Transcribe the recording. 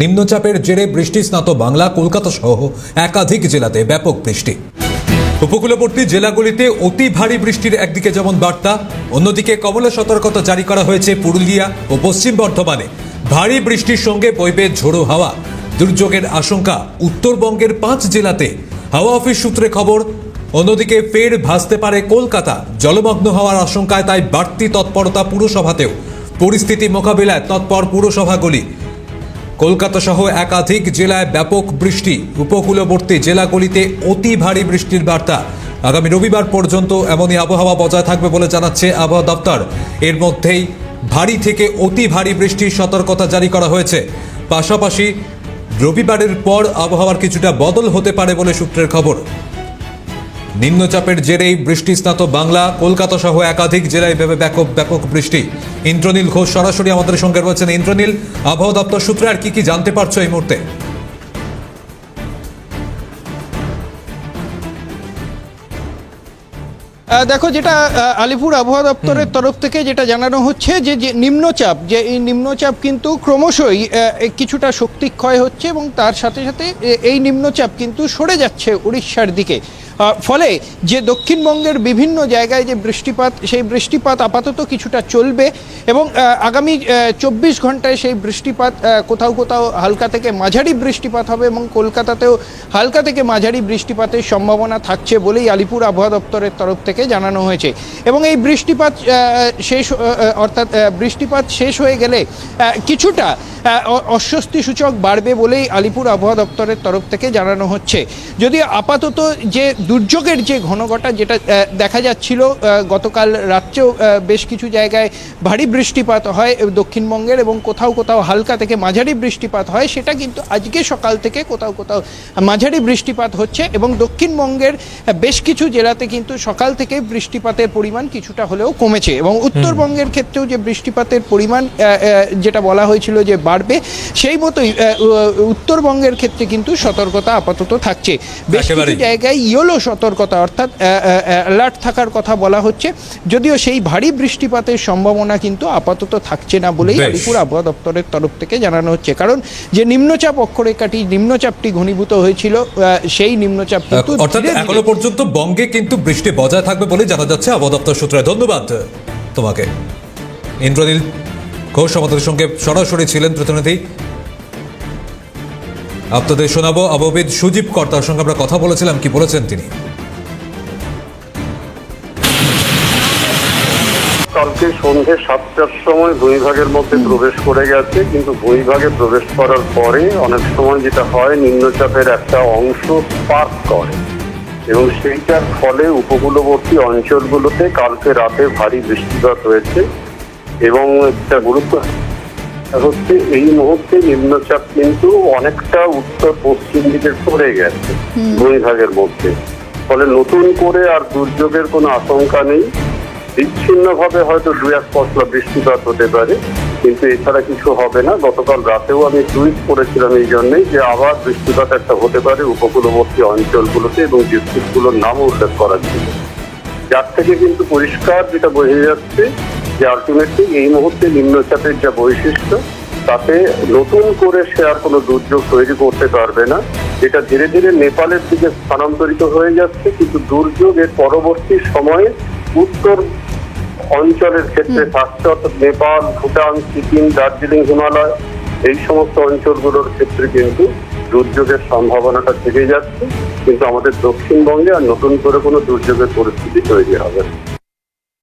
নিম্নচাপের জেরে বৃষ্টি স্নাত বাংলা, কলকাতা সহ একাধিক জেলাতে ব্যাপক বৃষ্টি। উপকূলবর্তী জেলাগুলিতে অতি ভারী বৃষ্টির একদিকে যেমন বার্তা, অন্যদিকে কমলা সতর্কতা জারি করা হয়েছে পুরুলিয়া ও পশ্চিম বর্ধমানে। ভারী বৃষ্টির সঙ্গে বইবে ঝোড়ো হাওয়া। দুর্যোগের আশঙ্কা, উত্তরবঙ্গের পাঁচ জেলাতে। হাওয়া অফিস সূত্রে খবর, অন্যদিকে ফের ভাসতে পারে কলকাতা। জলমগ্ন হওয়ার আশঙ্কায় তাই বাড়তি তৎপরতা পুরসভাতেও। পরিস্থিতি মোকাবিলায় তৎপর পুরসভাগুলি কলকাতা সহ একাধিক জেলায় ব্যাপক বৃষ্টি। উপকূলবর্তী জেলাগুলিতে অতি ভারী বৃষ্টির বার্তা। আগামী রবিবার পর্যন্ত এমনই আবহাওয়া বজায় থাকবে বলে জানাচ্ছে আবহাওয়া দপ্তর। এর মধ্যেই ভারী থেকে অতি ভারী বৃষ্টির সতর্কতা জারি করা হয়েছে। পাশাপাশি রবিবারের পর আবহাওয়ার কিছুটা বদল হতে পারে বলে সূত্রের খবর। নিম্নচাপের জেরেই বৃষ্টি স্নাত বাংলা, কলকাতা সহ একাধিক জেলায় ব্যাপক ব্যাপক বৃষ্টি। ইন্দ্রনীল ঘোষ সরাসরি আমাদের সঙ্গে রয়েছেন। ইন্দ্রনীল আবহাওয়া দপ্তর সূত্রে আর কি কি জানতে পারছ এই মুহূর্তে? দেখো যেটা আলিপুর আবহাওয়া দপ্তরের তরফ থেকে যেটা জানানো হচ্ছে যে যে নিম্নচাপ যে এই নিম্নচাপ কিন্তু ক্রমশই কিছুটা শক্তি ক্ষয় হচ্ছে এবং তার সাথে সাথে এই নিম্নচাপ কিন্তু সরে যাচ্ছে উড়িষ্যার দিকে। ফলে যে দক্ষিণবঙ্গের বিভিন্ন জায়গায় যে বৃষ্টিপাত, সেই বৃষ্টিপাত আপাতত কিছুটা চলবে এবং আগামী চব্বিশ ঘন্টায় সেই বৃষ্টিপাত কোথাও কোথাও হালকা থেকে মাঝারি বৃষ্টিপাত হবে এবং কলকাতাতেও হালকা থেকে মাঝারি বৃষ্টিপাতের সম্ভাবনা থাকছে বলেই আলিপুর আবহাওয়া দপ্তরের তরফ থেকে জানানো হয়েছে। এবং এই বৃষ্টিপাত শেষ অর্থাৎ বৃষ্টিপাত শেষ হয়ে গেলে কিছুটা অস্বস্তি সূচক বাড়বে বলেই আলিপুর আবহাওয়া দপ্তরের তরফ থেকে জানানো হচ্ছে। যদি আপাতত যে দুর্যোগের যে ঘনঘটা যেটা দেখা যাচ্ছিল গতকাল রাত্রেও বেশ কিছু জায়গায় ভারী বৃষ্টিপাত হয় দক্ষিণবঙ্গের এবং কোথাও কোথাও হালকা থেকে মাঝারি বৃষ্টিপাত হয়। সেটা কিন্তু আজকে সকাল থেকে কোথাও কোথাও মাঝারি বৃষ্টিপাত হচ্ছে এবং দক্ষিণবঙ্গের বেশ কিছু জেলাতে কিন্তু সকাল থেকে বৃষ্টিপাতের পরিমাণ কিছুটা হলেও কমেছে এবং উত্তরবঙ্গের ক্ষেত্রেও যে বৃষ্টিপাতের পরিমাণ যেটা বলা হয়েছিল যে বাড়বে সেই মতোই উত্তরবঙ্গের ক্ষেত্রে কিন্তু সতর্কতা আপাতত থাকছে। বেশ কিছু জায়গায় ইয়েলো সতর্কতা অর্থাৎ অ্যালার্ট থাকার কথা বলা হচ্ছে। যদিও সেই ভারী বৃষ্টিপাতের সম্ভাবনা কিন্তু আপাতত থাকছে না বলেই আলিপুর আবহাওয়া দপ্তরের তরফ থেকে জানানো হচ্ছে। কারণ যে নিম্নচাপ অক্ষরেখাটি নিম্নচাপটি ঘনীভূত হয়েছিল সেই নিম্নচাপ কিন্তু অর্থাৎ এখনও পর্যন্ত বঙ্গে কিন্তু বৃষ্টি বজায় থাকবে বলে জানা যাচ্ছে আবহাওয়া দপ্তর সূত্রে। ধন্যবাদ তোমাকে। ইন্দ্রনীল ঘোষ আমাদের সঙ্গে সরাসরি ছিলেন প্রতিনিধি। আপনাদের শোনাবো আবহাবিদ সুজীব কর্তার সঙ্গে আমরা কথা বলেছিলাম, কি বলেছেন তিনি? কালকে সন্ধে সাতটার সময় ভূমিভাগের মধ্যে প্রবেশ করে গেছে, কিন্তু ভূমিভাগে প্রবেশ করার পরে অনেক সময় যেটা হয়, নিম্নচাপের একটা অংশ স্পার্ক করে। এবং সেইটার ফলে উপকূলবর্তী অঞ্চলগুলোতে কালকে রাতে ভারী বৃষ্টিপাত হয়েছে এবং একটা গুরুত্ব হচ্ছে এই মুহূর্তে নিম্নচাপ কিন্তু অনেকটা উত্তর পশ্চিম দিকে সরে গেছে ভূমিভাগের মধ্যে। ফলে নতুন করে আর দুর্যোগের কোনো আশঙ্কা নেই। বিচ্ছিন্নভাবে হয়তো দু এক পশলা বৃষ্টিপাত হতে পারে কিন্তু এছাড়া কিছু হবে না। গতকাল রাতেও আমি টুইট করেছিলাম এই জন্যই যে আবার বৃষ্টিপাত একটা হতে পারে উপকূলবর্তী অঞ্চলগুলোতে এবং ডিস্ট্রিক্টগুলোর নামও উল্লেখ করা ছিল। যার থেকে কিন্তু পরিষ্কার যেটা বোঝা যাচ্ছে যে আলটিমেটলি এই মুহূর্তে নিম্নচাপের যা বৈশিষ্ট্য তাতে নতুন করে সে আর কোনো দুর্যোগ তৈরি করতে পারবে না। এটা ধীরে ধীরে নেপালের দিকে স্থানান্তরিত হয়ে যাচ্ছে কিন্তু দুর্যোগের পরবর্তী সময়ে উত্তর অঞ্চলের ক্ষেত্রে থাকছে অর্থাৎ নেপাল ভুটান সিকিম দার্জিলিং হিমালয় এই সমস্ত অঞ্চলগুলোর ক্ষেত্রে কিন্তু দুর্যোগের সম্ভাবনাটা থেকে যাচ্ছে। কিন্তু আমাদের দক্ষিণবঙ্গে আর নতুন করে কোনো দুর্যোগের পরিস্থিতি তৈরি হবে না।